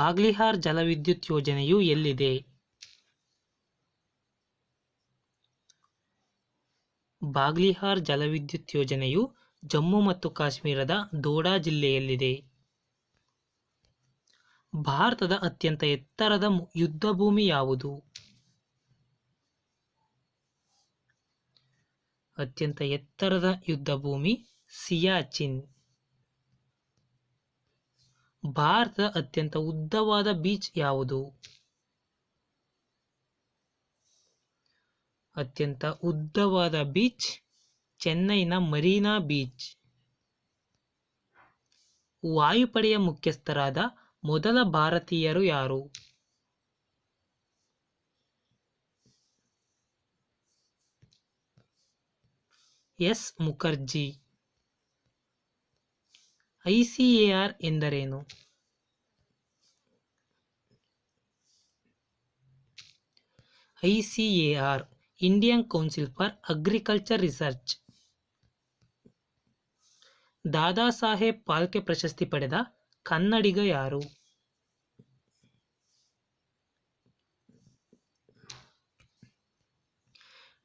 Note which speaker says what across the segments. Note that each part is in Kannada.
Speaker 1: ಬಾಗ್ಲಿಹಾರ್ ಜಲವಿದ್ಯುತ್ ಯೋಜನೆಯು ಎಲ್ಲಿದೆ? ಬಾಗ್ಲಿಹಾರ್ ಜಲವಿದ್ಯುತ್ ಯೋಜನೆಯು ಜಮ್ಮು ಮತ್ತು ಕಾಶ್ಮೀರದ ದೋಡಾ ಜಿಲ್ಲೆಯಲ್ಲಿದೆ. ಭಾರತದ ಅತ್ಯಂತ ಎತ್ತರದ ಯುದ್ಧಭೂಮಿ ಯಾವುದು? ಅತ್ಯಂತ ಎತ್ತರದ ಯುದ್ಧಭೂಮಿ ಸಿಯಾಚಿನ್. ಭಾರತದ ಅತ್ಯಂತ ಉದ್ದವಾದ ಬೀಚ್ ಯಾವುದು? ಅತ್ಯಂತ ಉದ್ದವಾದ ಬೀಚ್ ಚೆನ್ನೈನ ಮರೀನಾ ಬೀಚ್ ವಾಯುಪಡೆಯ ಮುಖ್ಯಸ್ಥರಾದ ಮೊದಲ ಭಾರತೀಯರು ಯಾರು? ಎಸ್ ಮುಖರ್ಜಿ. ಐಸಿಎಆರ್ ಎಂದರೇನು? ICAR Indian council for agriculture research. Dada Saheb Phalke ಪ್ರಶಸ್ತಿ ಪಡೆದ ಕನ್ನಡಿಗ ಯಾರು?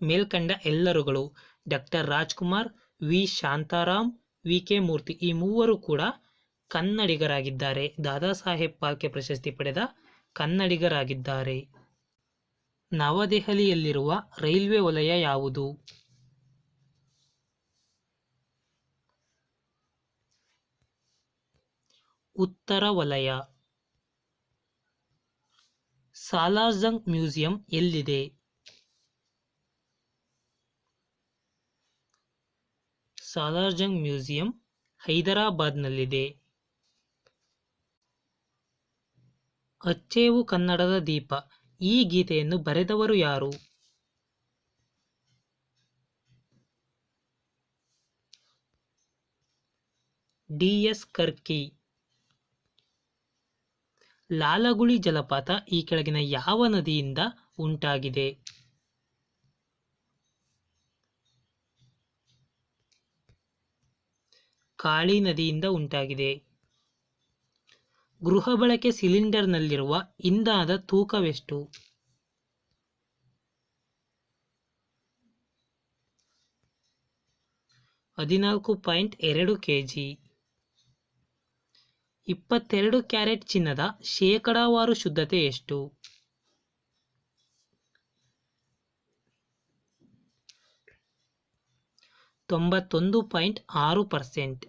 Speaker 1: ಮೇಲ್ಕಂಡ ಎಲ್ಲರುಗಳು doctor Rajkumar V Shantaram V K Murthy. ಈ ಮೂವರು ಕೂಡ ಕನ್ನಡಿಗರಾಗಿದ್ದಾರೆ. ದಾದಾ ಸಾಹೇಬ್ ಪಾಲ್ಕೆ ಪ್ರಶಸ್ತಿ ಪಡೆದ ಕನ್ನಡಿಗರಾಗಿದ್ದಾರೆ. ನವದೆಹಲಿಯಲ್ಲಿರುವ ರೈಲ್ವೆ ವಲಯ ಯಾವುದು? ಉತ್ತರ ವಲಯ. ಸಾಲಾರ್ಜಂಗ್ ಮ್ಯೂಸಿಯಂ ಎಲ್ಲಿದೆ? ಸಾಲಾರ್ಜಂಗ್ ಮ್ಯೂಸಿಯಂ ಹೈದರಾಬಾದ್ನಲ್ಲಿದೆ. ಅಚ್ಚೇವು ಕನ್ನಡದ ದೀಪ. ಈ ಗೀತೆಯನ್ನು ಬರೆದವರು ಯಾರು? ಡಿ. ಎಸ್. ಕರ್ಕಿ. ಲಾಲಗುಳಿ ಜಲಪಾತ ಈ ಕೆಳಗಿನ ಯಾವ ನದಿಯಿಂದ ಉಂಟಾಗಿದೆ? ಕಾಳಿ ನದಿಯಿಂದ ಉಂಟಾಗಿದೆ. ಗೃಹ ಬಳಕೆ ಸಿಲಿಂಡರ್ನಲ್ಲಿರುವ ಇಂಧನದ ತೂಕವೆಷ್ಟು? ಹದಿನಾಲ್ಕು ಪಾಯಿಂಟ್ ಎರಡು ಕೆಜಿ. ಇಪ್ಪತ್ತೆರಡು ಕ್ಯಾರೆಟ್ ಚಿನ್ನದ ಶೇಕಡಾವಾರು ಶುದ್ಧತೆ ಎಷ್ಟು? ತೊಂಬತ್ತೊಂದು ಪಾಯಿಂಟ್ ಆರು ಪರ್ಸೆಂಟ್.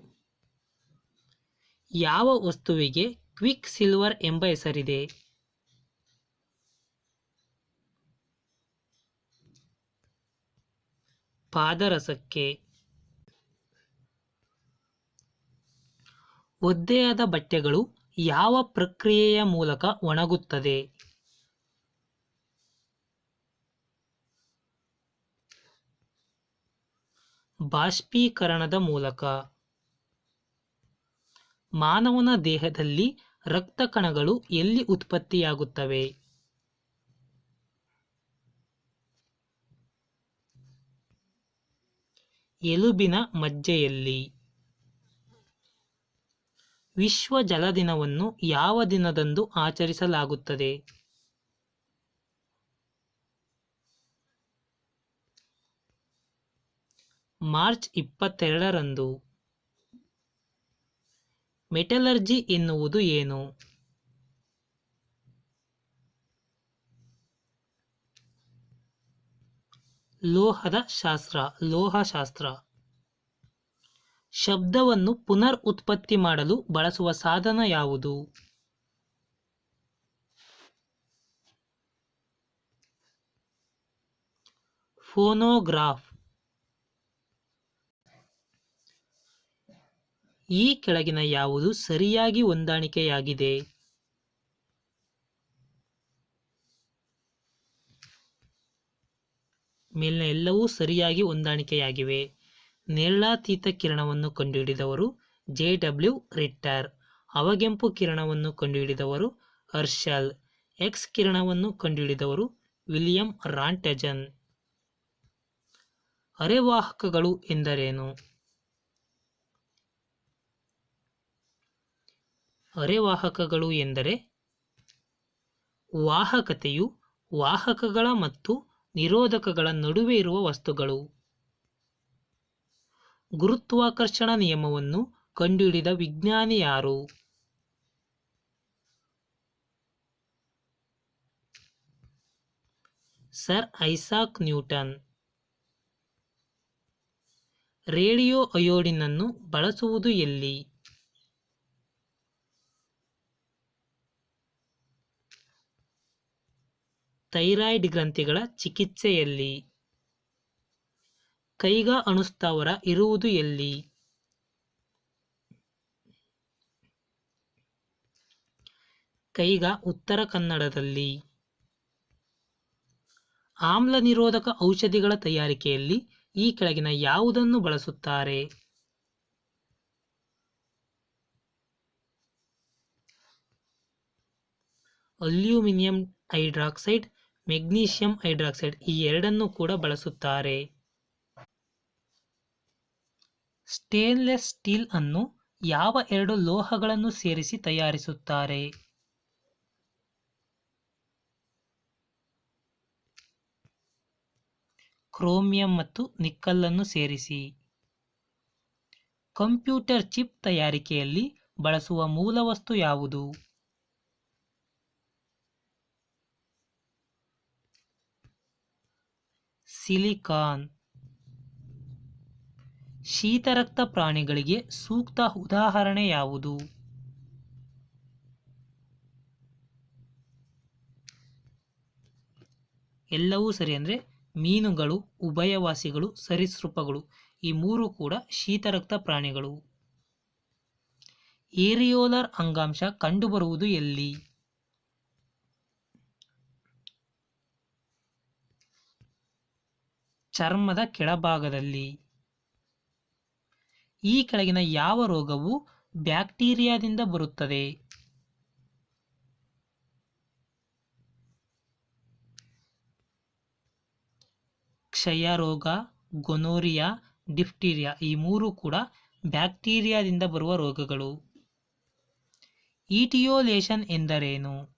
Speaker 1: ಯಾವ ವಸ್ತುವಿಗೆ ಕ್ವಿಕ್ ಸಿಲ್ವರ್ ಎಂಬ ಹೆಸರಿದೆ? ಪಾದರಸಕ್ಕೆ. ಒದ್ದೆಯಾದ ಬಟ್ಟೆಗಳು ಯಾವ ಪ್ರಕ್ರಿಯೆಯ ಮೂಲಕ ಒಣಗುತ್ತದೆ? ಬಾಷ್ಪೀಕರಣದ ಮೂಲಕ. ಮಾನವನ ದೇಹದಲ್ಲಿ ರಕ್ತ ಕಣಗಳು ಎಲ್ಲಿ ಉತ್ಪತ್ತಿಯಾಗುತ್ತವೆ? ಎಲುಬಿನ ಮಜ್ಜೆಯಲ್ಲಿ. ವಿಶ್ವ ಜಲ ದಿನವನ್ನು ಯಾವ ದಿನದಂದು ಆಚರಿಸಲಾಗುತ್ತದೆ? ಮಾರ್ಚ್ ಇಪ್ಪತ್ತೆರಡರಂದು. ಮೆಟಲರ್ಜಿ ಎನ್ನುವುದು ಏನು? ಲೋಹದ ಶಾಸ್ತ್ರ, ಲೋಹಶಾಸ್ತ್ರ. ಶಬ್ದವನ್ನು ಪುನರ್ ಉತ್ಪತ್ತಿ ಮಾಡಲು ಬಳಸುವ ಸಾಧನ ಯಾವುದು? ಫೋನೋಗ್ರಾಫ್. ಈ ಕೆಳಗಿನ ಯಾವುದು ಸರಿಯಾಗಿ ಹೊಂದಾಣಿಕೆಯಾಗಿದೆ? ಮೇಲಿನ ಎಲ್ಲವೂ ಸರಿಯಾಗಿ ಹೊಂದಾಣಿಕೆಯಾಗಿವೆ. ನೇರಳಾತೀತ ಕಿರಣವನ್ನು ಕಂಡುಹಿಡಿದವರು ಜೆ ಡಬ್ಲ್ಯೂ ರಿಟ್ಟರ್. ಅವಗೆಂಪು ಕಿರಣವನ್ನು ಕಂಡುಹಿಡಿದವರು ಹರ್ಷಲ್. ಎಕ್ಸ್ ಕಿರಣವನ್ನು ಕಂಡುಹಿಡಿದವರು ವಿಲಿಯಂ ರಾಂಟಜನ್. ಅರೆವಾಹಕಗಳು ಎಂದರೇನು? ಅರೆವಾಹಕಗಳು ಎಂದರೆ ವಾಹಕತೆಯು ವಾಹಕಗಳ ಮತ್ತು ನಿರೋಧಕಗಳ ನಡುವೆ ಇರುವ ವಸ್ತುಗಳು. ಗುರುತ್ವಾಕರ್ಷಣ ನಿಯಮವನ್ನು ಕಂಡುಹಿಡಿದ ವಿಜ್ಞಾನಿ ಯಾರು? Sir Isaac Newton. ರೇಡಿಯೋ ಅಯೋಡಿನನ್ನು ಬಳಸುವುದು ಎಲ್ಲಿ? ಥೈರಾಯ್ಡ್ ಗ್ರಂಥಿಗಳ ಚಿಕಿತ್ಸೆಯಲ್ಲಿ. ಕೈಗಾ ಅಣುಸ್ಥಾವರ ಇರುವುದು ಎಲ್ಲಿ? ಕೈಗಾ ಉತ್ತರ ಕನ್ನಡದಲ್ಲಿ. ಆಮ್ಲ ನಿರೋಧಕ ಔಷಧಿಗಳ ತಯಾರಿಕೆಯಲ್ಲಿ ಈ ಕೆಳಗಿನ ಯಾವುದನ್ನು ಬಳಸುತ್ತಾರೆ? ಅಲ್ಯೂಮಿನಿಯಂ ಹೈಡ್ರಾಕ್ಸೈಡ್ ಮೆಗ್ನೀಷಿಯಂ ಹೈಡ್ರಾಕ್ಸೈಡ್ ಈ ಎರಡನ್ನು ಕೂಡ ಬಳಸುತ್ತಾರೆ. ಸ್ಟೇನ್ಲೆಸ್ ಸ್ಟೀಲ್ ಅನ್ನು ಯಾವ ಎರಡು ಲೋಹಗಳನ್ನು ಸೇರಿಸಿ ತಯಾರಿಸುತ್ತಾರೆ? ಕ್ರೋಮಿಯಂ ಮತ್ತು ನಿಕ್ಕಲ್ಲನ್ನು ಸೇರಿಸಿ. ಕಂಪ್ಯೂಟರ್ ಚಿಪ್ ತಯಾರಿಕೆಯಲ್ಲಿ ಬಳಸುವ ಮೂಲವಸ್ತು ಯಾವುದು? ಸಿಲಿಕಾನ್. ಶೀತರಕ್ತ ಪ್ರಾಣಿಗಳಿಗೆ ಸೂಕ್ತ ಉದಾಹರಣೆ ಯಾವುದು? ಎಲ್ಲವೂ ಸರಿ ಅಂದರೆ ಮೀನುಗಳು, ಉಭಯವಾಸಿಗಳು, ಸರೀಸೃಪಗಳು, ಈ ಮೂರು ಕೂಡ ಶೀತರಕ್ತ ಪ್ರಾಣಿಗಳು. ಏರಿಯೋಲರ್ ಅಂಗಾಂಶ ಕಂಡುಬರುವುದು ಎಲ್ಲಿ? ಚರ್ಮದ ಕೆಳಭಾಗದಲ್ಲಿ. ಈ ಕೆಳಗಿನ ಯಾವ ರೋಗವು ಬ್ಯಾಕ್ಟೀರಿಯಾದಿಂದ ಬರುತ್ತದೆ? ಕ್ಷಯ ರೋಗ, ಗೊನೋರಿಯಾ, ಡಿಫ್ಟೀರಿಯಾ ಈ ಮೂರು ಕೂಡ ಬ್ಯಾಕ್ಟೀರಿಯಾದಿಂದ ಬರುವ ರೋಗಗಳು. ಈಟಿಯೋಲೇಷನ್ ಎಂದರೇನು?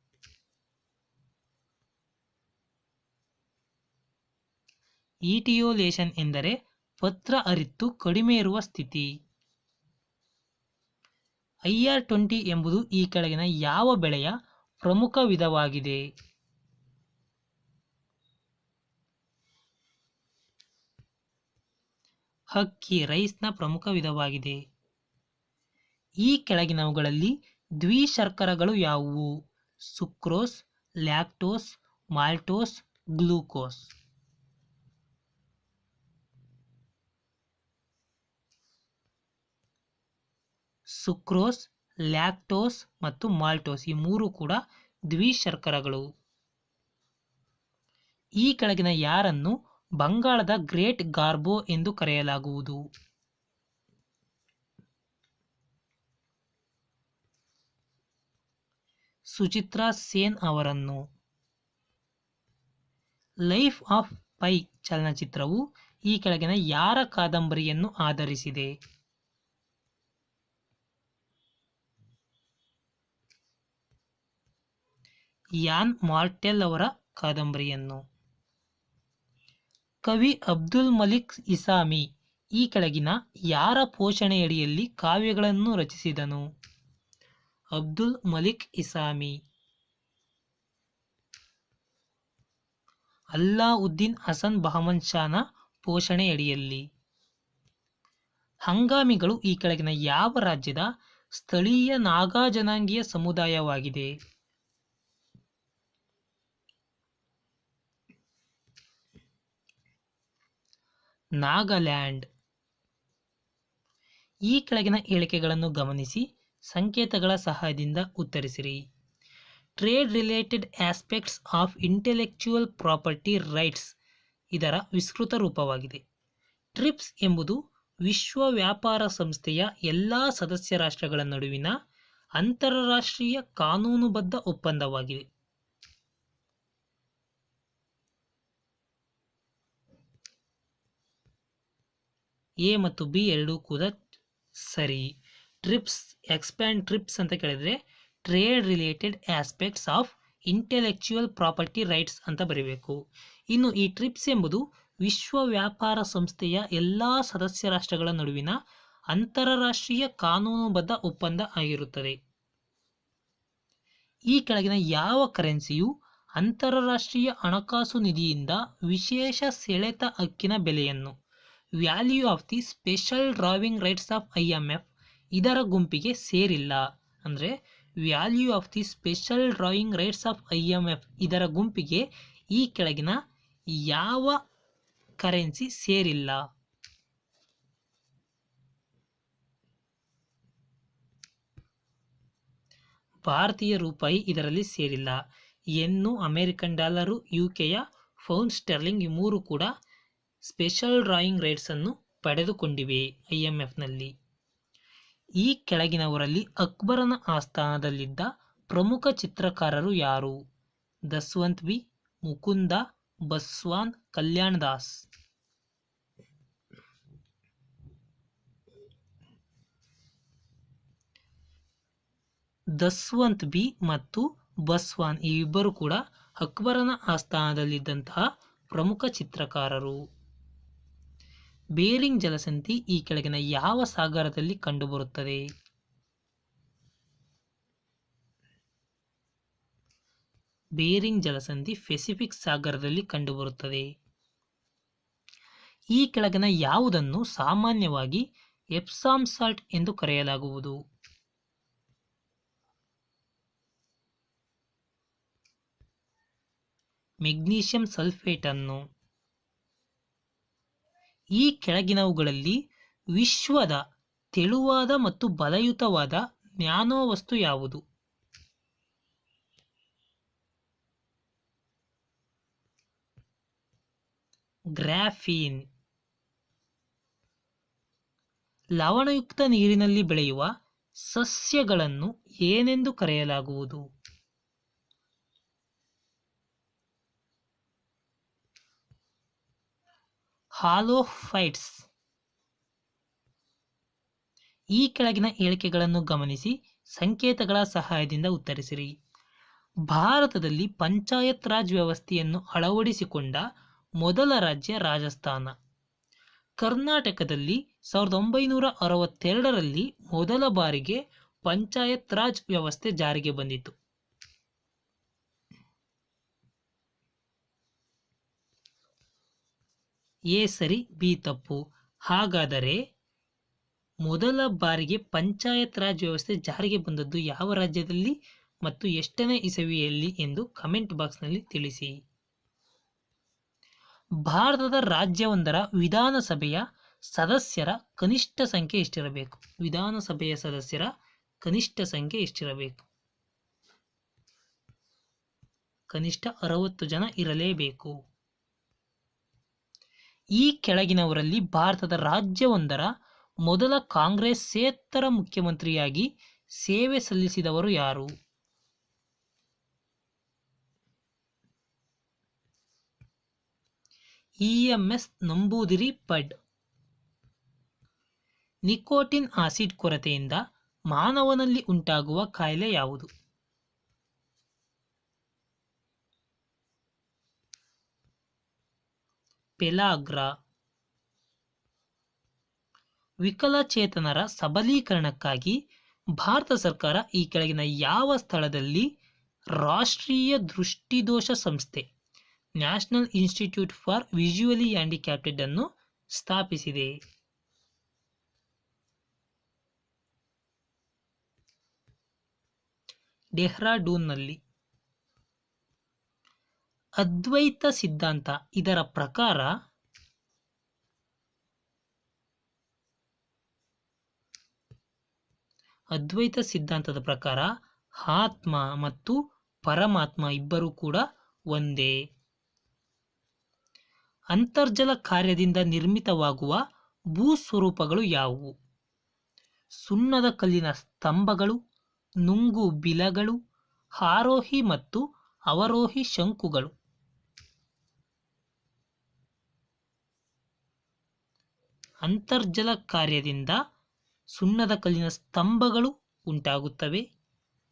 Speaker 1: ಈಟಿಯೋಲೇಷನ್ ಎಂದರೆ ಪತ್ರ ಅರಿತ್ತು ಕಡಿಮೆ ಇರುವ ಸ್ಥಿತಿ. ಐಆರ್ ಟ್ವೆಂಟಿ ಎಂಬುದು ಈ ಕೆಳಗಿನ ಯಾವ ಬೆಳೆಯ ಪ್ರಮುಖ ವಿಧವಾಗಿದೆ? ಹಕ್ಕಿ ರೈಸ್ನ ಪ್ರಮುಖ ವಿಧವಾಗಿದೆ. ಈ ಕೆಳಗಿನವುಗಳಲ್ಲಿ ದ್ವಿಶರ್ಕರಗಳು ಯಾವುವು? Sucrose, lactose, maltose, glucose. Sucrose, lactose ಮತ್ತು ಮಾಲ್ಟೋಸ್ ಈ ಮೂರು ಕೂಡ ದ್ವಿಶರ್ಕರಗಳು. ಈ ಕೆಳಗಿನ ಯಾರನ್ನು ಬಂಗಾಳದ ಗ್ರೇಟ್ ಗಾರ್ಬೋ ಎಂದು ಕರೆಯಲಾಗುವುದು. ಸುಚಿತ್ರಾ ಸೇನ್ ಅವರನ್ನು. ಲೈಫ್ ಆಫ್ ಪೈ ಚಲನಚಿತ್ರವು ಈ ಕೆಳಗಿನ ಯಾರ ಕಾದಂಬರಿಯನ್ನು ಆಧರಿಸಿದೆ? ಯಾನ್ ಮಾರ್ಟೆಲ್ ಅವರ ಕಾದಂಬರಿಯನ್ನು. ಕವಿ ಅಬ್ದುಲ್ ಮಲಿಕ್ ಇಸಾಮಿ ಈ ಕೆಳಗಿನ ಯಾರ ಪೋಷಣೆಯಡಿಯಲ್ಲಿ ಕಾವ್ಯಗಳನ್ನು ರಚಿಸಿದನು? ಅಬ್ದುಲ್ ಮಲಿಕ್ ಇಸಾಮಿ. ಅಲ್ಲಾವುದ್ದೀನ್ ಹಸನ್ ಬಹಮನ್ ಶಾನ ಪೋಷಣೆಯಡಿಯಲ್ಲಿ. ಹಂಗಾಮಿಗಳು ಈ ಕೆಳಗಿನ ಯಾವ ರಾಜ್ಯದ ಸ್ಥಳೀಯ ನಾಗಾ ಜನಾಂಗೀಯ ಸಮುದಾಯವಾಗಿದೆ? ನಾಗಾಲ್ಯಾಂಡ್. ಈ ಕೆಳಗಿನ ಹೇಳಿಕೆಗಳನ್ನು ಗಮನಿಸಿ, ಸಂಕೇತಗಳ ಸಹಾಯದಿಂದ ಉತ್ತರಿಸಿರಿ. Trade related aspects of intellectual property rights ಇದರ ವಿಸ್ತೃತ ರೂಪವಾಗಿದೆ. ಟ್ರಿಪ್ಸ್ ಎಂಬುದು ವಿಶ್ವ ವ್ಯಾಪಾರ ಸಂಸ್ಥೆಯ ಎಲ್ಲ ಸದಸ್ಯ ರಾಷ್ಟ್ರಗಳ ನಡುವಿನ ಅಂತಾರಾಷ್ಟ್ರೀಯ ಕಾನೂನುಬದ್ಧ ಒಪ್ಪಂದವಾಗಿದೆ. ಎ ಮತ್ತು ಬಿ ಎರಡೂ ಕೂಡ ಸರಿ. ಟ್ರಿಪ್ಸ್ ಎಕ್ಸ್ಪ್ಯಾಂಡ್ ಟ್ರಿಪ್ಸ್ ಅಂತ ಕೇಳಿದ್ರೆ trade related aspects of intellectual property rights ಅಂತ ಬರೀಬೇಕು. ಇನ್ನು ಈ ಟ್ರಿಪ್ಸ್ ಎಂಬುದು ವಿಶ್ವ ವ್ಯಾಪಾರ ಸಂಸ್ಥೆಯ ಎಲ್ಲ ಸದಸ್ಯ ರಾಷ್ಟ್ರಗಳ ನಡುವಿನ ಅಂತಾರಾಷ್ಟ್ರೀಯ ಕಾನೂನುಬದ್ಧ ಒಪ್ಪಂದ ಆಗಿರುತ್ತದೆ. ಈ ಕೆಳಗಿನ ಯಾವ ಕರೆನ್ಸಿಯು ಅಂತಾರಾಷ್ಟ್ರೀಯ ಹಣಕಾಸು ನಿಧಿಯಿಂದ ವಿಶೇಷ ಸೆಳೆತ ಹಕ್ಕಿನ ಬೆಲೆಯನ್ನು value of the special drawing rights of I M F ಇದರ ಗುಂಪಿಗೆ ಸೇರಿಲ್ಲ. ಅಂದರೆ value of the special drawing rights of I M F ಇದರ ಗುಂಪಿಗೆ ಈ ಕೆಳಗಿನ ಯಾವ ಕರೆನ್ಸಿ ಸೇರಿಲ್ಲ. ಭಾರತೀಯ ರೂಪಾಯಿ ಇದರಲ್ಲಿ ಸೇರಿಲ್ಲ. ಎನ್ನು ಅಮೆರಿಕನ್ ಡಾಲರು, ಯು ಕೆಯ ಫೌಂಡ್ ಸ್ಟೆರ್ಲಿಂಗ್ ಈ ಮೂರು ಕೂಡ ಸ್ಪೆಷಲ್ ಡ್ರಾಯಿಂಗ್ ರೈಟ್ಸನ್ನು ಪಡೆದುಕೊಂಡಿವೆ ಐ ಎಂ ಎಫ್ನಲ್ಲಿ. ಈ ಕೆಳಗಿನವರಲ್ಲಿ ಅಕ್ಬರನ ಆಸ್ಥಾನದಲ್ಲಿದ್ದ ಪ್ರಮುಖ ಚಿತ್ರಕಾರರು ಯಾರು? ದಸ್ವಂತ್ ಬಿ ಮುಕುಂದ, ಬಸ್ವಾನ್ ಕಲ್ಯಾಣ್ ದಾಸ್ ದಸ್ವಂತ್ ಬಿ ಮತ್ತು ಬಸ್ವಾನ್ ಈ ಇಬ್ಬರು ಕೂಡ ಅಕ್ಬರನ ಆಸ್ಥಾನದಲ್ಲಿದ್ದಂತಹ ಪ್ರಮುಖ ಚಿತ್ರಕಾರರು. ಬೇರಿಂಗ್ ಜಲಸಂಧಿ ಈ ಕೆಳಗಿನ ಯಾವ ಸಾಗರದಲ್ಲಿ ಕಂಡುಬರುತ್ತದೆ? ಬೇರಿಂಗ್ ಜಲಸಂಧಿ ಪೆಸಿಫಿಕ್ ಸಾಗರದಲ್ಲಿ ಕಂಡುಬರುತ್ತದೆ. ಈ ಕೆಳಗಿನ ಯಾವುದನ್ನು ಸಾಮಾನ್ಯವಾಗಿ ಎಪ್ಸಾಮ್ ಸಾಲ್ಟ್ ಎಂದು ಕರೆಯಲಾಗುವುದು. ಮೆಗ್ನೀಷಿಯಂ ಸಲ್ಫೇಟ್ ಅನ್ನು ಈ ಕೆಳಗಿನವುಗಳಲ್ಲಿ ವಿಶ್ವದ ತೆಳುವಾದ ಮತ್ತು ಬಲಯುತವಾದ ನ್ಯಾನೋ ವಸ್ತು ಯಾವುದು? ಗ್ರಾಫೀನ್. ಲವಣಯುಕ್ತ ನೀರಿನಲ್ಲಿ ಬೆಳೆಯುವ ಸಸ್ಯಗಳನ್ನು ಏನೆಂದು ಕರೆಯಲಾಗುವುದು? ಹಾಲೋಫೈಟ್ಸ್ ಈ ಕೆಳಗಿನ ಹೇಳಿಕೆಗಳನ್ನು ಗಮನಿಸಿ, ಸಂಕೇತಗಳ ಸಹಾಯದಿಂದ ಉತ್ತರಿಸಿರಿ. ಭಾರತದಲ್ಲಿ ಪಂಚಾಯತ್ ರಾಜ್ ವ್ಯವಸ್ಥೆಯನ್ನು ಅಳವಡಿಸಿಕೊಂಡ ಮೊದಲ ರಾಜ್ಯ ರಾಜಸ್ಥಾನ. ಕರ್ನಾಟಕದಲ್ಲಿ ಸಾವಿರದ ಒಂಬೈನೂರ ಅರವತ್ತೆರಡರಲ್ಲಿ ಮೊದಲ ಬಾರಿಗೆ ಪಂಚಾಯತ್ ರಾಜ್ ವ್ಯವಸ್ಥೆ ಜಾರಿಗೆ ಬಂದಿತು ಎ ಸರಿ, ಬಿ ತಪ್ಪು. ಹಾಗಾದರೆ ಮೊದಲ ಬಾರಿಗೆ ಪಂಚಾಯತ್ ರಾಜ್ ವ್ಯವಸ್ಥೆ ಜಾರಿಗೆ ಬಂದದ್ದು ಯಾವ ರಾಜ್ಯದಲ್ಲಿ ಮತ್ತು ಎಷ್ಟನೇ ಇಸವಿಯಲ್ಲಿ ಎಂದು ಕಮೆಂಟ್ ಬಾಕ್ಸ್ನಲ್ಲಿ ತಿಳಿಸಿ. ಭಾರತದ ರಾಜ್ಯವೊಂದರ ವಿಧಾನಸಭೆಯ ಸದಸ್ಯರ ಕನಿಷ್ಠ ಸಂಖ್ಯೆ ಎಷ್ಟಿರಬೇಕು? ವಿಧಾನಸಭೆಯ ಸದಸ್ಯರ ಕನಿಷ್ಠ ಸಂಖ್ಯೆ ಎಷ್ಟಿರಬೇಕು? ಕನಿಷ್ಠ ಅರವತ್ತು ಜನ ಇರಲೇಬೇಕು. ಈ ಕೆಳಗಿನವರಲ್ಲಿ ಭಾರತದ ರಾಜ್ಯವೊಂದರ ಮೊದಲ ಕಾಂಗ್ರೆಸ್ಸೇತರ ಮುಖ್ಯಮಂತ್ರಿಯಾಗಿ ಸೇವೆ ಸಲ್ಲಿಸಿದವರು ಯಾರು? E M S Namboodiripad. Nicotine acid ಕೊರತೆಯಿಂದ ಮಾನವನಲ್ಲಿ ಉಂಟಾಗುವ ಕಾಯಿಲೆ ಯಾವುದು? ಪೆಲಾಗ್ರ. ವಿಕಲಚೇತನರ ಸಬಲೀಕರಣಕ್ಕಾಗಿ ಭಾರತ ಸರ್ಕಾರ ಈ ಕೆಳಗಿನ ಯಾವ ಸ್ಥಳದಲ್ಲಿ ರಾಷ್ಟ್ರೀಯ ದೃಷ್ಟಿದೋಷ ಸಂಸ್ಥೆ, national institute for visually handicapped ಅನ್ನು ಸ್ಥಾಪಿಸಿದೆ? ಡೆಹ್ರಾಡೂನ್ನಲ್ಲಿ ಅದ್ವೈತ ಸಿದ್ಧಾಂತ ಇದರ ಪ್ರಕಾರ ಅದ್ವೈತ ಸಿದ್ಧಾಂತದ ಪ್ರಕಾರ ಆತ್ಮ ಮತ್ತು ಪರಮಾತ್ಮ ಇಬ್ಬರೂ ಕೂಡ ಒಂದೇ. ಅಂತರ್ಜಲ ಕಾರ್ಯದಿಂದ ನಿರ್ಮಿತವಾಗುವ ಭೂಸ್ವರೂಪಗಳು ಯಾವುವು? ಸುಣ್ಣದ ಕಲ್ಲಿನ ಸ್ತಂಭಗಳು, ನುಂಗು ಬಿಲಗಳು, ಆರೋಹಿ ಮತ್ತು ಅವರೋಹಿ ಶಂಕುಗಳು. ಅಂತರ್ಜಲ ಕಾರ್ಯದಿಂದ ಸುಣ್ಣದ ಕಲ್ಲಿನ ಸ್ತಂಭಗಳು ಉಂಟಾಗುತ್ತವೆ.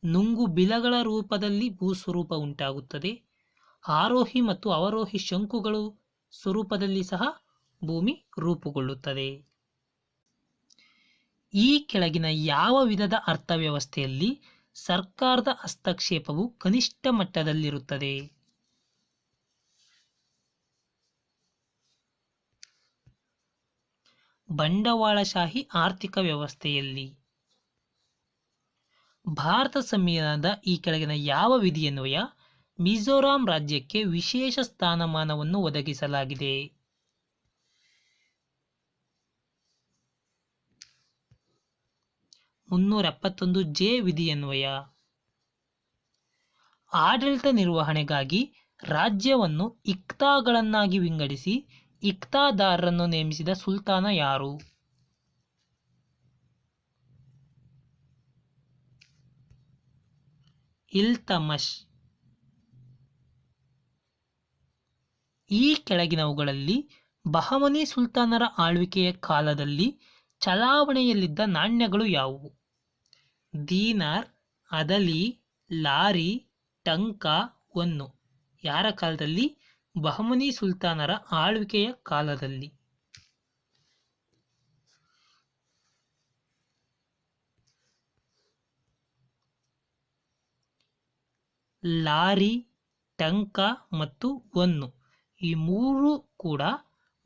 Speaker 1: ನುಂಗು ಬಿಲಗಳ ರೂಪದಲ್ಲಿ ಭೂಸ್ವರೂಪ ಉಂಟಾಗುತ್ತದೆ. ಆರೋಹಿ ಮತ್ತು ಅವರೋಹಿ ಶಂಕುಗಳು ಸ್ವರೂಪದಲ್ಲಿ ಸಹ ಭೂಮಿ ರೂಪುಗೊಳ್ಳುತ್ತದೆ. ಈ ಕೆಳಗಿನ ಯಾವ ವಿಧದ ಅರ್ಥವ್ಯವಸ್ಥೆಯಲ್ಲಿ ಸರ್ಕಾರದ ಹಸ್ತಕ್ಷೇಪವು ಕನಿಷ್ಠ ಮಟ್ಟದಲ್ಲಿರುತ್ತದೆ? ಬಂಡವಾಳಶಾಹಿ ಆರ್ಥಿಕ ವ್ಯವಸ್ಥೆಯಲ್ಲಿ. ಭಾರತ ಸಂವಿಧಾನದ ಈ ಕೆಳಗಿನ ಯಾವ ವಿಧಿಯನ್ವಯ? ಮಿಜೋರಾಂ ರಾಜ್ಯಕ್ಕೆ ವಿಶೇಷ ಸ್ಥಾನಮಾನವನ್ನು ಒದಗಿಸಲಾಗಿದೆ. ಮುನ್ನೂರ ಎಪ್ಪತ್ತೊಂದು ಜೆ ವಿಧಿಯನ್ವಯ. ಆಡಳಿತ ನಿರ್ವಹಣೆಗಾಗಿ ರಾಜ್ಯವನ್ನು ಇಕ್ತಾಗಳನ್ನಾಗಿ ವಿಂಗಡಿಸಿ ಇಕ್ತಾದಾರರನ್ನು ನೇಮಿಸಿದ ಸುಲ್ತಾನ ಯಾರು? ಇಲ್ತಮಶ್ ಈ ಕೆಳಗಿನವುಗಳಲ್ಲಿ ಬಹಮನಿ ಸುಲ್ತಾನರ ಆಳ್ವಿಕೆಯ ಕಾಲದಲ್ಲಿ ಚಲಾವಣೆಯಲ್ಲಿದ್ದ ನಾಣ್ಯಗಳು ಯಾವುವು? ದೀನಾರ್, ಅದಲಿ, ಲಾರಿ, ಟಂಕ, ಒನ್ನು. ಯಾರ ಕಾಲದಲ್ಲಿ? ಬಹಮನಿ ಸುಲ್ತಾನರ ಆಳ್ವಿಕೆಯ ಕಾಲದಲ್ಲಿ. ಲಾರಿ, ಟಂಕ ಮತ್ತು ಒನ್ನು ಈ ಮೂರು ಕೂಡ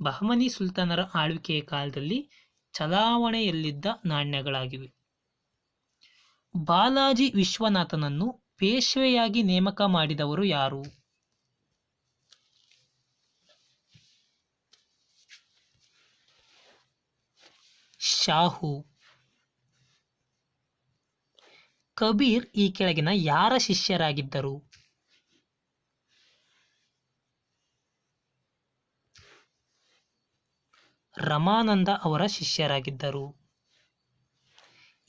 Speaker 1: ಬಹಮನಿ ಸುಲ್ತಾನರ ಆಳ್ವಿಕೆಯ ಕಾಲದಲ್ಲಿ ಚಲಾವಣೆಯಲ್ಲಿದ್ದ ನಾಣ್ಯಗಳಾಗಿವೆ. ಬಾಲಾಜಿ ವಿಶ್ವನಾಥನನ್ನು ಪೇಶ್ವೆಯಾಗಿ ನೇಮಕ ಮಾಡಿದವರು ಯಾರು? ಶಾಹು ಕಬೀರ್ ಈ ಕೆಳಗಿನ ಯಾರ ಶಿಷ್ಯರಾಗಿದ್ದರು? ರಮಾನಂದ ಅವರ ಶಿಷ್ಯರಾಗಿದ್ದರು.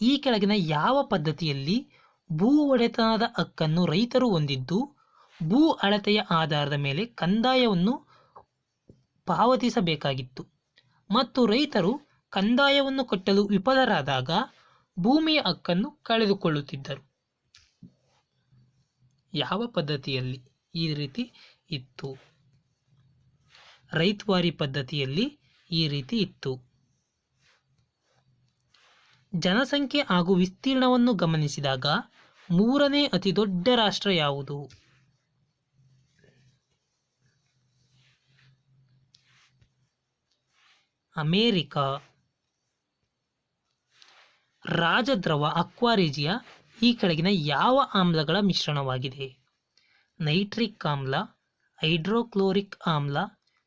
Speaker 1: ಈ ಕೆಳಗಿನ ಯಾವ ಪದ್ಧತಿಯಲ್ಲಿ ಭೂ ಒಡೆತನದ ಹಕ್ಕನ್ನು ರೈತರು ಹೊಂದಿದ್ದು, ಭೂ ಅಳತೆಯ ಆಧಾರದ ಮೇಲೆ ಕಂದಾಯವನ್ನು ಪಾವತಿಸಬೇಕಾಗಿತ್ತು ಮತ್ತು ರೈತರು ಕಂದಾಯವನ್ನು ಕಟ್ಟಲು ವಿಫಲರಾದಾಗ ಭೂಮಿಯ ಹಕ್ಕನ್ನು ಕಳೆದುಕೊಳ್ಳುತ್ತಿದ್ದರು. ಯಾವ ಪದ್ಧತಿಯಲ್ಲಿ ಈ ರೀತಿ ಇತ್ತು? ರೈತವಾರಿ ಪದ್ಧತಿಯಲ್ಲಿ ಈ ರೀತಿ ಇತ್ತು. ಜನಸಂಖ್ಯೆ ಹಾಗೂ ವಿಸ್ತೀರ್ಣವನ್ನು ಗಮನಿಸಿದಾಗ ಮೂರನೇ ಅತಿ ದೊಡ್ಡ ರಾಷ್ಟ್ರ ಯಾವುದು? ಅಮೇರಿಕಾ. ರಾಜದ್ರವ ಅಕ್ವಾರಿಜಿಯಾ ಈ ಕೆಳಗಿನ ಯಾವ ಆಮ್ಲಗಳ ಮಿಶ್ರಣವಾಗಿದೆ? ನೈಟ್ರಿಕ್ ಆಮ್ಲ, ಹೈಡ್ರೋಕ್ಲೋರಿಕ್ ಆಮ್ಲ,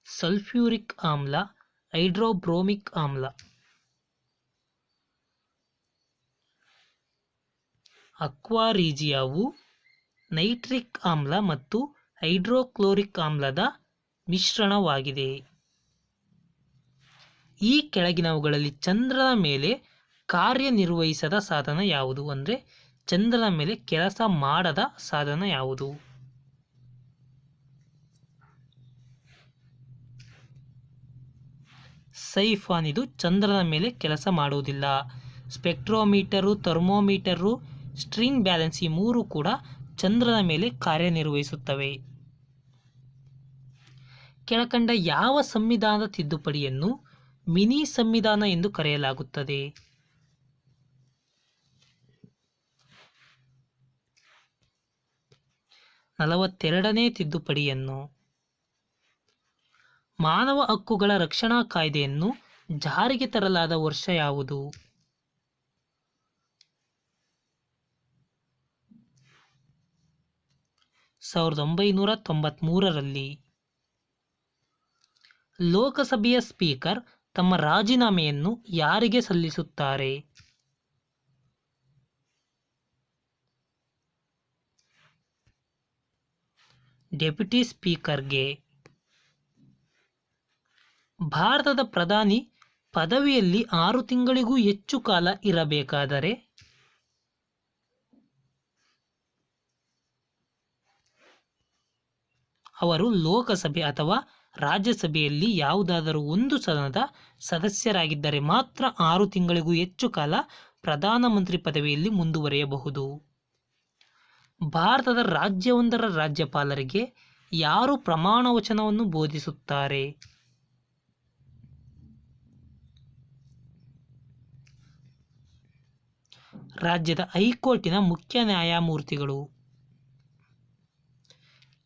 Speaker 1: ಸಲ್ಫ್ಯೂರಿಕ್ ಆಮ್ಲ, ಹೈಡ್ರೋಬ್ರೋಮಿಕ್ ಆಮ್ಲ. ಅಕ್ವಾರಿಜಿಯಾವು ನೈಟ್ರಿಕ್ ಆಮ್ಲ ಮತ್ತು ಹೈಡ್ರೋಕ್ಲೋರಿಕ್ ಆಮ್ಲದ ಮಿಶ್ರಣವಾಗಿದೆ. ಈ ಕೆಳಗಿನವುಗಳಲ್ಲಿ ಚಂದ್ರನ ಮೇಲೆ ಕಾರ್ಯನಿರ್ವಹಿಸದ ಸಾಧನ ಯಾವುದು? ಅಂದರೆ ಚಂದ್ರನ ಮೇಲೆ ಕೆಲಸ ಮಾಡದ ಸಾಧನ ಯಾವುದು? ಸೈಫಾನ್ ಇದು ಚಂದ್ರನ ಮೇಲೆ ಕೆಲಸ ಮಾಡುವುದಿಲ್ಲ. ಸ್ಪೆಕ್ಟ್ರೋಮೀಟರು, ಥರ್ಮೋಮೀಟರು, ಸ್ಟ್ರಿಂಗ್ ಬ್ಯಾಲೆನ್ಸ್ ಈ ಮೂರು ಕೂಡ ಚಂದ್ರನ ಮೇಲೆ ಕಾರ್ಯನಿರ್ವಹಿಸುತ್ತವೆ. ಕೆಳಕಂಡ ಯಾವ ಸಂವಿಧಾನದ ತಿದ್ದುಪಡಿಯನ್ನು ಮಿನಿ ಸಂವಿಧಾನ ಎಂದು ಕರೆಯಲಾಗುತ್ತದೆ? ನಲವತ್ತೆರಡನೇ ತಿದ್ದುಪಡಿಯನ್ನು. ಮಾನವ ಹಕ್ಕುಗಳ ರಕ್ಷಣಾ ಕಾಯ್ದೆಯನ್ನು ಜಾರಿಗೆ ತರಲಾದ ವರ್ಷ ಯಾವುದು? ಸಾವಿರದ ಒಂಬೈನೂರ ತೊಂಬತ್ಮೂರರಲ್ಲಿ ಲೋಕಸಭೆಯ ಸ್ಪೀಕರ್ ತಮ್ಮ ರಾಜೀನಾಮೆಯನ್ನು ಯಾರಿಗೆ ಸಲ್ಲಿಸುತ್ತಾರೆ? ಡೆಪ್ಯೂಟಿ ಸ್ಪೀಕರ್ಗೆ ಭಾರತದ ಪ್ರಧಾನಿ ಪದವಿಯಲ್ಲಿ ಆರು ತಿಂಗಳಿಗೂ ಹೆಚ್ಚು ಕಾಲ ಇರಬೇಕಾದರೆ? ಅವರು ಲೋಕಸಭೆ ಅಥವಾ ರಾಜ್ಯಸಭೆಯಲ್ಲಿ ಯಾವುದಾದರೂ ಒಂದು ಸದನದ ಸದಸ್ಯರಾಗಿದ್ದರೆ ಮಾತ್ರ ಆರು ತಿಂಗಳಿಗೂ ಹೆಚ್ಚು ಕಾಲ ಪ್ರಧಾನಮಂತ್ರಿ ಪದವಿಯಲ್ಲಿ ಮುಂದುವರಿಯಬಹುದು. ಭಾರತದ ರಾಜ್ಯವೊಂದರ ರಾಜ್ಯಪಾಲರಿಗೆ ಯಾರು ಪ್ರಮಾಣ ವಚನವನ್ನು ಬೋಧಿಸುತ್ತಾರೆ? ರಾಜ್ಯದ ಹೈಕೋರ್ಟಿನ ಮುಖ್ಯ ನ್ಯಾಯಮೂರ್ತಿಗಳು.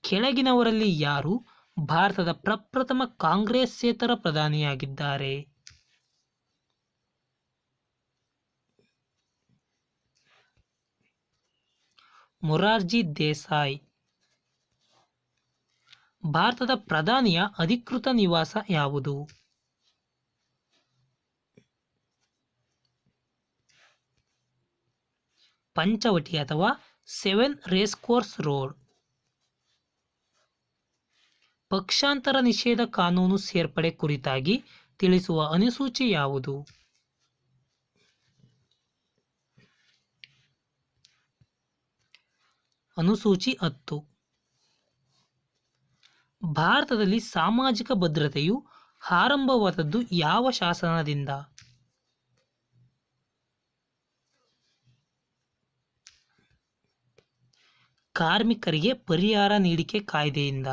Speaker 1: ಕೆಳಗಿನವರಲ್ಲಿ ಯಾರು ಭಾರತದ ಪ್ರಪ್ರಥಮ ಕಾಂಗ್ರೆಸ್ಸೇತರ ಪ್ರಧಾನಿಯಾಗಿದ್ದಾರೆ? ಮೊರಾರ್ಜಿ ದೇಸಾಯಿ. ಭಾರತದ ಪ್ರಧಾನಿಯ ಅಧಿಕೃತ ನಿವಾಸ ಯಾವುದು? ಪಂಚವಟಿ ಅಥವಾ ಸೆವೆನ್ ರೇಸ್ ಕೋರ್ಸ್ ರೋಡ್. ಪಕ್ಷಾಂತರ ನಿಷೇಧ ಕಾನೂನು ಸೇರ್ಪಡೆ ಕುರಿತಾಗಿ ತಿಳಿಸುವ ಅನುಸೂಚಿ ಯಾವುದು? ಅನುಸೂಚಿ ಹತ್ತು. ಭಾರತದಲ್ಲಿ ಸಾಮಾಜಿಕ ಭದ್ರತೆಯು ಆರಂಭವಾದದ್ದು ಯಾವ ಶಾಸನದಿಂದ? ಕಾರ್ಮಿಕರಿಗೆ ಪರಿಹಾರ ನೀಡಿಕೆ ಕಾಯ್ದೆಯಿಂದ.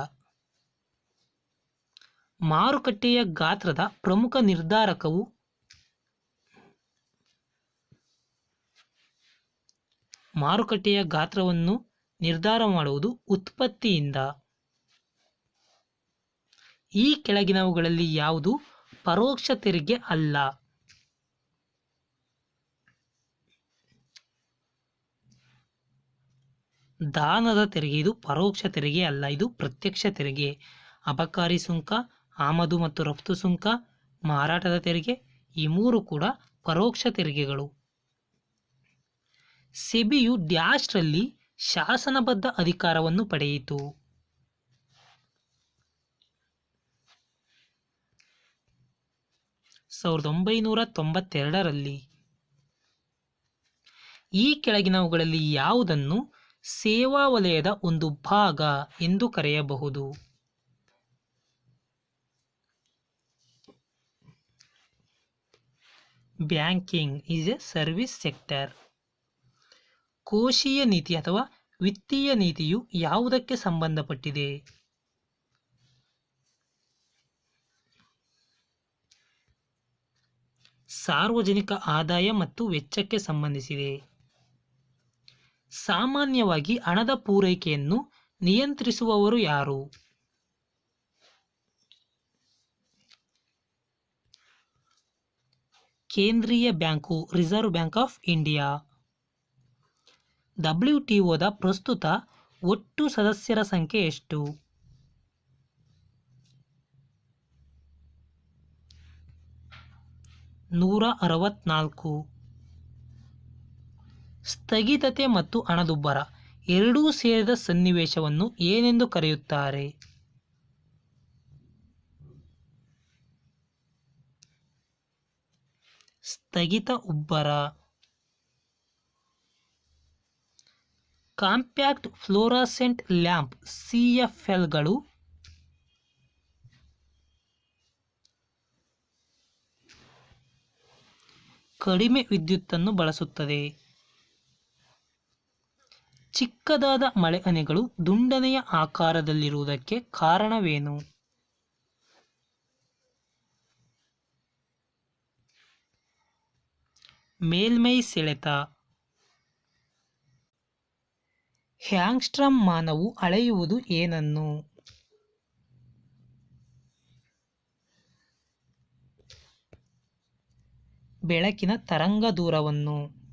Speaker 1: ಮಾರುಕಟ್ಟೆಯ ಗಾತ್ರದ ಪ್ರಮುಖ ನಿರ್ಧಾರಕವು? ಮಾರುಕಟ್ಟೆಯ ಗಾತ್ರವನ್ನು ನಿರ್ಧಾರ ಮಾಡುವುದು ಉತ್ಪತ್ತಿಯಿಂದ. ಈ ಕೆಳಗಿನವುಗಳಲ್ಲಿ ಯಾವುದು ಪರೋಕ್ಷ ತೆರಿಗೆ ಅಲ್ಲ. ದಾನದ ತೆರಿಗೆ ಇದು ಪರೋಕ್ಷ ತೆರಿಗೆ ಅಲ್ಲ, ಇದು ಪ್ರತ್ಯಕ್ಷ ತೆರಿಗೆ. ಅಬಕಾರಿ ಸುಂಕ, ಆಮದು ಮತ್ತು ರಫ್ತು ಸುಂಕ, ಮಾರಾಟದ ತೆರಿಗೆ, ಈ ಮೂರು ಕೂಡ ಪರೋಕ್ಷ ತೆರಿಗೆಗಳು. ಸೆಬಿಯು ಡ್ಯಾಶ್ರಲ್ಲಿ ಶಾಸನಬದ್ಧ ಅಧಿಕಾರವನ್ನು ಪಡೆಯಿತು. ಸಾವಿರದ ಒಂಬೈನೂರ ತೊಂಬತ್ತೆರಡರಲ್ಲಿ ಈ ಕೆಳಗಿನವುಗಳಲ್ಲಿ ಯಾವುದನ್ನು ಸೇವಾ ವಲಯದ ಒಂದು ಭಾಗ ಎಂದು ಕರೆಯಬಹುದು? Banking is a service sector. ಕೋಶೀಯ ನೀತಿ ಅಥವಾ ವಿತ್ತೀಯ ನೀತಿಯು ಯಾವುದಕ್ಕೆ ಸಂಬಂಧಪಟ್ಟಿದೆ? ಸಾರ್ವಜನಿಕ ಆದಾಯ ಮತ್ತು ವೆಚ್ಚಕ್ಕೆ ಸಂಬಂಧಿಸಿದೆ. ಸಾಮಾನ್ಯವಾಗಿ ಹಣದ ಪೂರೈಕೆಯನ್ನು ನಿಯಂತ್ರಿಸುವವರು ಯಾರು? ಕೇಂದ್ರೀಯ bank reserve bank of India W T ಒದ ಪ್ರಸ್ತುತ ಒಟ್ಟು ಸದಸ್ಯರ ಸಂಖ್ಯೆ ಎಷ್ಟು? ನೂರ ಅರವತ್ನಾಲ್ಕು. ಸ್ಥಗಿತತೆ ಮತ್ತು ಹಣದುಬ್ಬರ ಎರಡೂ ಸೇರಿದ ಸನ್ನಿವೇಶವನ್ನು ಏನೆಂದು ಕರೆಯುತ್ತಾರೆ? ಸ್ಥಗಿತ ಉಬ್ಬರ. Compact fluorescent lamp C F ಎಲ್ಗಳು ಕಡಿಮೆ ವಿದ್ಯುತ್ತನ್ನು ಬಳಸುತ್ತದೆ. ಚಿಕ್ಕದಾದ ಮಳೆ ಅನೆಗಳು ದುಂಡನೆಯ ಆಕಾರದಲ್ಲಿರುವುದಕ್ಕೆ ಕಾರಣವೇನು? ಮೇಲ್ಮೈ ಸೆಳೆತ ಹ್ಯಾಂಗ್ಸ್ಟ್ರಮ್ ಮಾನವು ಅಳೆಯುವುದು ಏನನ್ನು? ಬೆಳಕಿನ ತರಂಗ ದೂರವನ್ನು.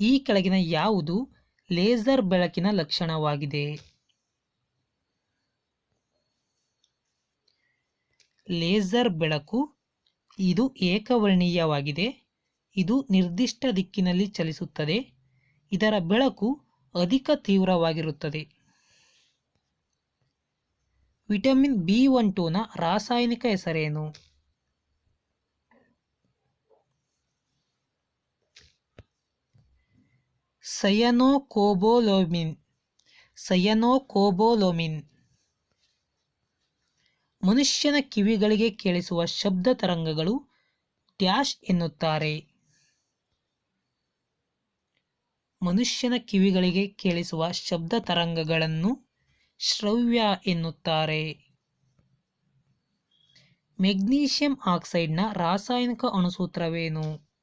Speaker 1: ಈ ಕೆಳಗಿನ ಯಾವುದು ಲೇಸರ್ ಬೆಳಕಿನ ಲಕ್ಷಣವಾಗಿದೆ? ಲೇಸರ್ ಬೆಳಕು, ಇದು ಏಕವರ್ಣೀಯವಾಗಿದೆ, ಇದು ನಿರ್ದಿಷ್ಟ ದಿಕ್ಕಿನಲ್ಲಿ ಚಲಿಸುತ್ತದೆ ಇದರ ಬೆಳಕು ಅಧಿಕ ತೀವ್ರವಾಗಿರುತ್ತದೆ. ವಿಟಮಿನ್ ಬಿ ಒನ್ ಟೂನ ರಾಸಾಯನಿಕ ಹೆಸರೇನು? ಸಯನೋಕೋಬೋಲೋಮಿನ್. ಸಯನೋಕೋಬೋಲೋಮಿನ್. ಮನುಷ್ಯನ ಕಿವಿಗಳಿಗೆ ಕೇಳಿಸುವ ಶಬ್ದ ತರಂಗಗಳು ಡ್ಯಾಶ್ ಎನ್ನುತ್ತಾರೆ. ಮನುಷ್ಯನ ಕಿವಿಗಳಿಗೆ ಕೇಳಿಸುವ ಶಬ್ದ ತರಂಗಗಳನ್ನು ಶ್ರವ್ಯ ಎನ್ನುತ್ತಾರೆ. ಮೆಗ್ನೀಷಿಯಂ ಆಕ್ಸೈಡ್ನ ರಾಸಾಯನಿಕ ಅಣುಸೂತ್ರವೇನು?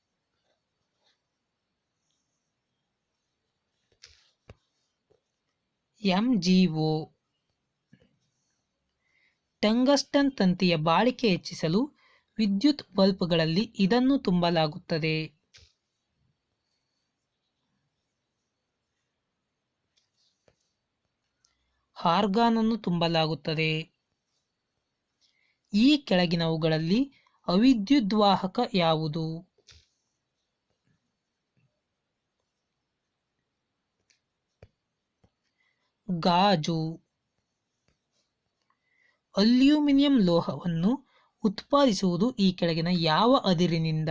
Speaker 1: ಎಂಜಿಒ. ಟಂಗಸ್ಟನ್ ತಂತಿಯ ಬಾಳಿಕೆ ಹೆಚ್ಚಿಸಲು ವಿದ್ಯುತ್ ಬಲ್ಬ್ಗಳಲ್ಲಿ ಇದನ್ನು ತುಂಬಲಾಗುತ್ತದೆ. ಆರ್ಗಾನ್ ಅನ್ನು ತುಂಬಲಾಗುತ್ತದೆ. ಈ ಕೆಳಗಿನವುಗಳಲ್ಲಿ ಅವಿದ್ಯುದ್ವಾಹಕ ಯಾವುದು? ಗಾಜು. ಅಲ್ಯೂಮಿನಿಯಂ ಲೋಹವನ್ನು ಉತ್ಪಾದಿಸುವುದು ಈ ಕೆಳಗಿನ ಯಾವ ಅದಿರಿನಿಂದ?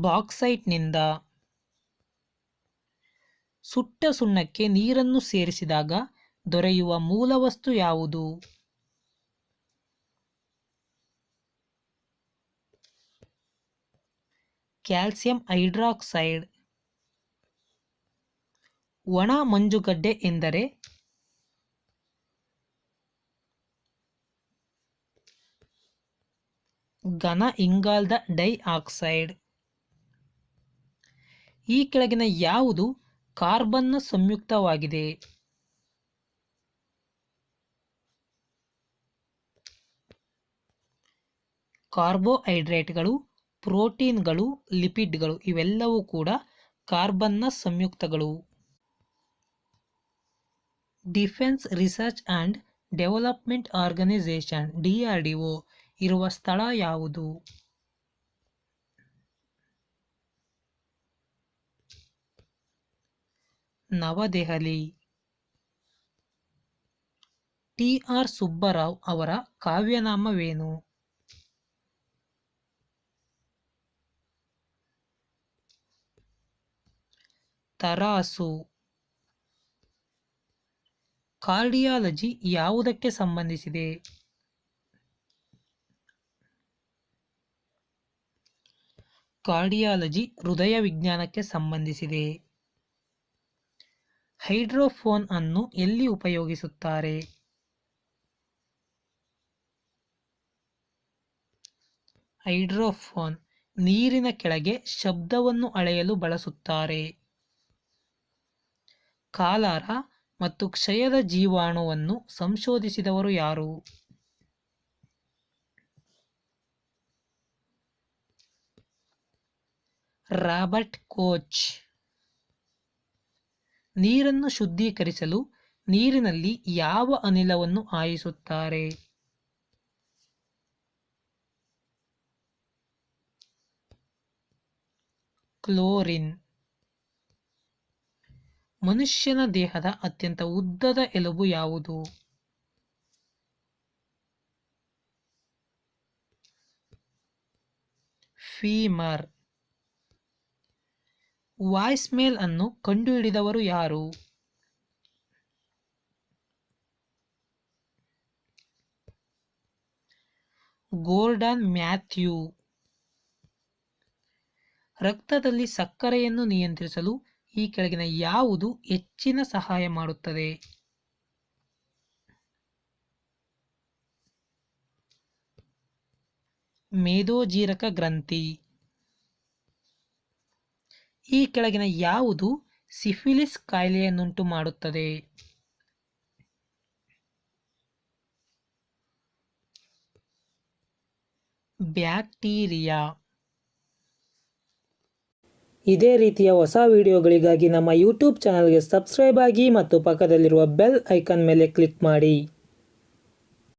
Speaker 1: ಬಾಕ್ಸೈಟ್ನಿಂದ ಸುಟ್ಟ ಸುಣ್ಣಕ್ಕೆ ನೀರನ್ನು ಸೇರಿಸಿದಾಗ ದೊರೆಯುವ ಮೂಲವಸ್ತು ಯಾವುದು? Calcium hydroxide. ಒಣ ಮಂಜುಗಡ್ಡೆ ಎಂದರೆ? ಘನ ಇಂಗಾಲದ ಡೈಆಕ್ಸೈಡ್. ಈ ಕೆಳಗಿನ ಯಾವುದು ಕಾರ್ಬನ್ನ ಸಂಯುಕ್ತವಾಗಿದೆ? ಕಾರ್ಬೋಹೈಡ್ರೇಟ್ಗಳು, ಪ್ರೋಟೀನ್ಗಳು, ಲಿಪಿಡ್ಗಳು ಇವೆಲ್ಲವೂ ಕೂಡ ಕಾರ್ಬನ್ನ ಸಂಯುಕ್ತಗಳು. Defence research and development organisation, DRDO ಇರುವ ಸ್ಥಳ ಯಾವುದು? ನವದೆಹಲಿ. ಟಿ. ಆರ್. ಸುಬ್ಬರಾವ್ ಅವರ ಕಾವ್ಯನಾಮವೇನು? ತರಾಸು. ಕಾರ್ಡಿಯಾಲಜಿ ಯಾವುದಕ್ಕೆ ಸಂಬಂಧಿಸಿದೆ? ಕಾರ್ಡಿಯಾಲಜಿ ಹೃದಯ ವಿಜ್ಞಾನಕ್ಕೆ ಸಂಬಂಧಿಸಿದೆ. ಹೈಡ್ರೋಫೋನ್ ಅನ್ನು ಎಲ್ಲಿ ಉಪಯೋಗಿಸುತ್ತಾರೆ? ಹೈಡ್ರೋಫೋನ್ ನೀರಿನ ಕೆಳಗೆ ಶಬ್ದವನ್ನು ಅಳೆಯಲು ಬಳಸುತ್ತಾರೆ. ಕಾಲಾರ ಮತ್ತು ಕ್ಷಯದ ಜೀವಾಣುವನ್ನು ಸಂಶೋಧಿಸಿದವರು ಯಾರು? Robert Koch. ನೀರನ್ನು ಶುದ್ಧೀಕರಿಸಲು ನೀರಿನಲ್ಲಿ ಯಾವ ಅನಿಲವನ್ನು ಹಾಯಿಸುತ್ತಾರೆ? ಕ್ಲೋರಿನ್. ಮನುಷ್ಯನ ದೇಹದ ಅತ್ಯಂತ ಉದ್ದದ ಎಲುಬು ಯಾವುದು? ಫೀಮರ್. ವಾಯ್ಸ್ ಮೇಲ್ ಅನ್ನು ಕಂಡುಹಿಡಿದವರು ಯಾರು? Gordon Matthew. ರಕ್ತದಲ್ಲಿ ಸಕ್ಕರೆಯನ್ನು ನಿಯಂತ್ರಿಸಲು ಈ ಕೆಳಗಿನ ಯಾವುದು ಹೆಚ್ಚಿನ ಸಹಾಯ ಮಾಡುತ್ತದೆ? ಮೇಧೋಜೀರಕ ಗ್ರಂಥಿ. ಈ ಕೆಳಗಿನ ಯಾವುದು ಸಿಫಿಲಿಸ್ ಕಾಯಿಲೆಯನ್ನುಂಟು ಮಾಡುತ್ತದೆ ಬ್ಯಾಕ್ಟೀರಿಯಾ. ಇದೇ ರೀತಿಯ ಹೊಸ ವಿಡಿಯೋಗಳಿಗಾಗಿ ನಮ್ಮ ಯೂಟ್ಯೂಬ್ ಚಾನಲ್ಗೆ ಸಬ್ಸ್ಕ್ರೈಬ್ ಆಗಿ ಮತ್ತು ಪಕ್ಕದಲ್ಲಿರುವ ಬೆಲ್ ಐಕಾನ್ ಮೇಲೆ ಕ್ಲಿಕ್ ಮಾಡಿ.